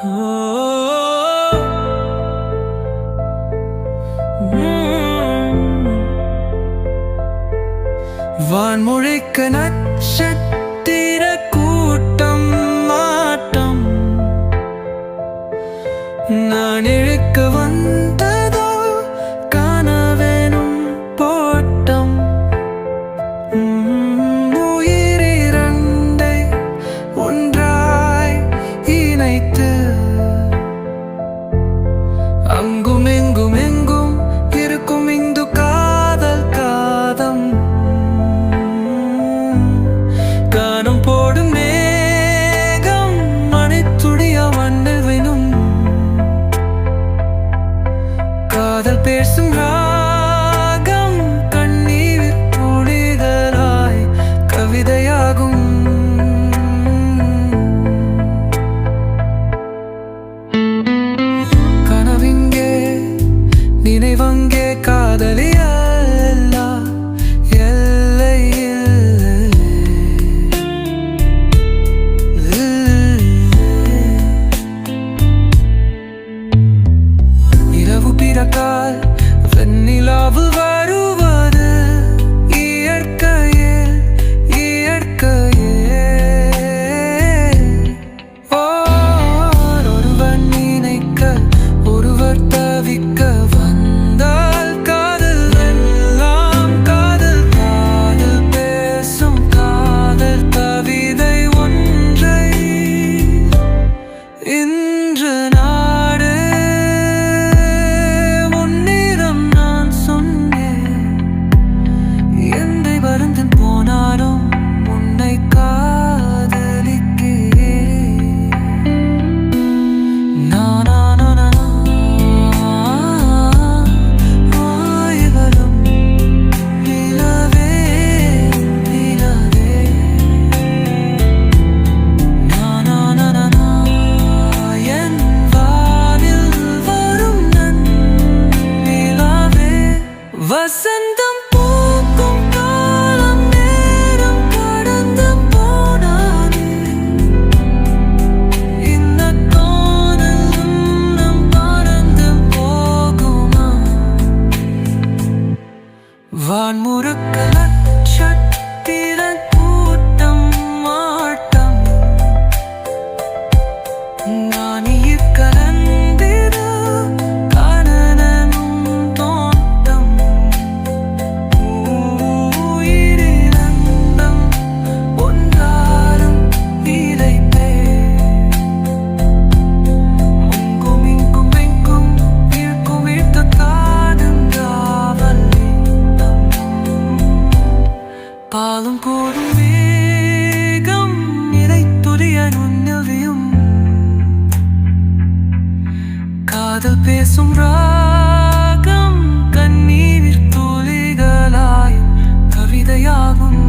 Oh. Mm. வான்மொழிக்கு நட்சத்திர பேசும் ராகம் கண்ணீர் துளிதலாய் கவிதையாகும். கனவிங்கே நினைவங்கே காதலே வான்முறுக்க காதல் பேசும் ராகம் கண்ணீர் தூளிகளாயும் கவிதையாகும்.